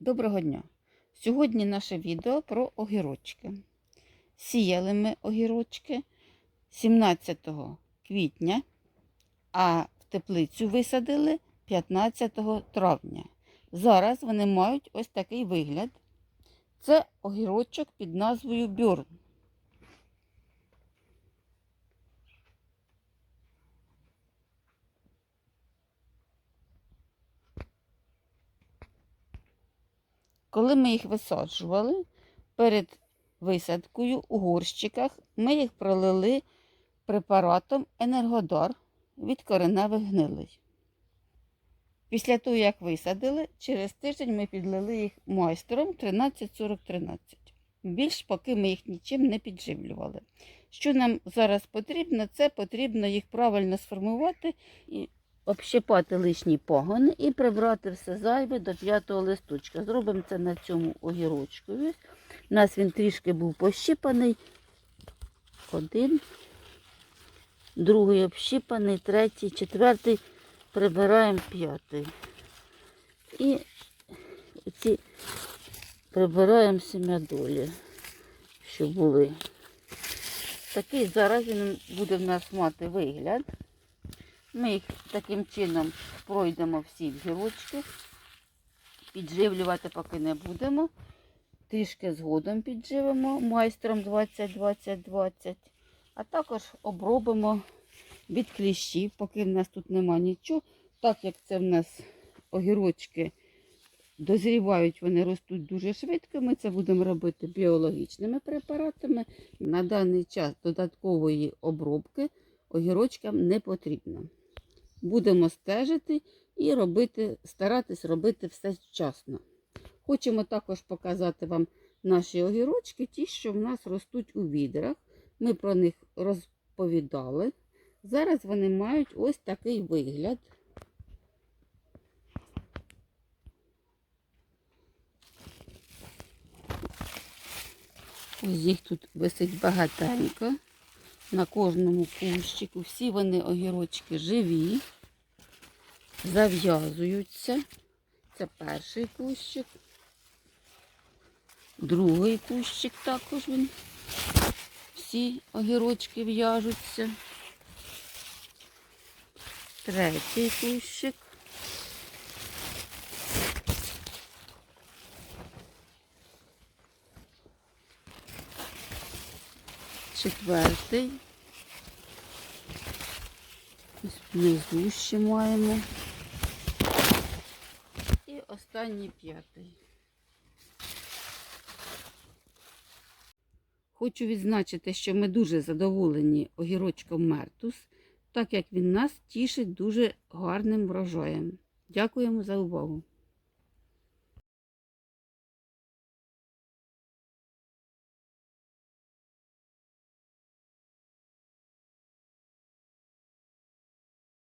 Доброго дня! Сьогодні наше відео про огірочки. Сіяли ми огірочки 17 квітня, а в теплицю висадили 15 травня. Зараз вони мають ось такий вигляд. Це огірочок під назвою Бьорн. Коли ми їх висаджували, перед висадкою у горщиках ми їх пролили препаратом Енергодар від кореневих гнилей. Після того, як висадили, через тиждень ми підлили їх майстером 13-40-13. Більш поки ми їх нічим не підживлювали. Що нам зараз потрібно, це потрібно їх правильно сформувати і общипати лишні погони і прибрати все зайве до п'ятого листочка. Зробимо це на цьому огірочку. У нас він трішки був пощипаний. Один, другий общипаний, третій, четвертий, прибираємо п'ятий. І ці прибираємо семядолі, що були. Такий зараз він буде в нас мати вигляд. Ми їх таким чином пройдемо всі гілочки. Підживлювати поки не будемо. Трішки згодом підживимо майстром 20-20-20. А також обробимо від кліщів, поки в нас тут нема нічого. Так як це в нас огірочки дозрівають, вони ростуть дуже швидко. Ми це будемо робити біологічними препаратами. На даний час додаткової обробки огірочкам не потрібно. Будемо стежити і робити, старатись робити все вчасно. Хочемо також показати вам наші огірочки, ті, що в нас ростуть у відрах. Ми про них розповідали. Зараз вони мають ось такий вигляд. Ось їх тут висить багатенько. На кожному кущику. Всі вони огірочки живі, зав'язуються. Це перший кущик. Другий кущик також він. Всі огірочки в'яжуться. Третій кущик. Четвертий. Внизу ще маємо. Останній п'ятий. Хочу відзначити, що ми дуже задоволені огірочком Мертус, так як він нас тішить дуже гарним врожаєм. Дякуємо за увагу!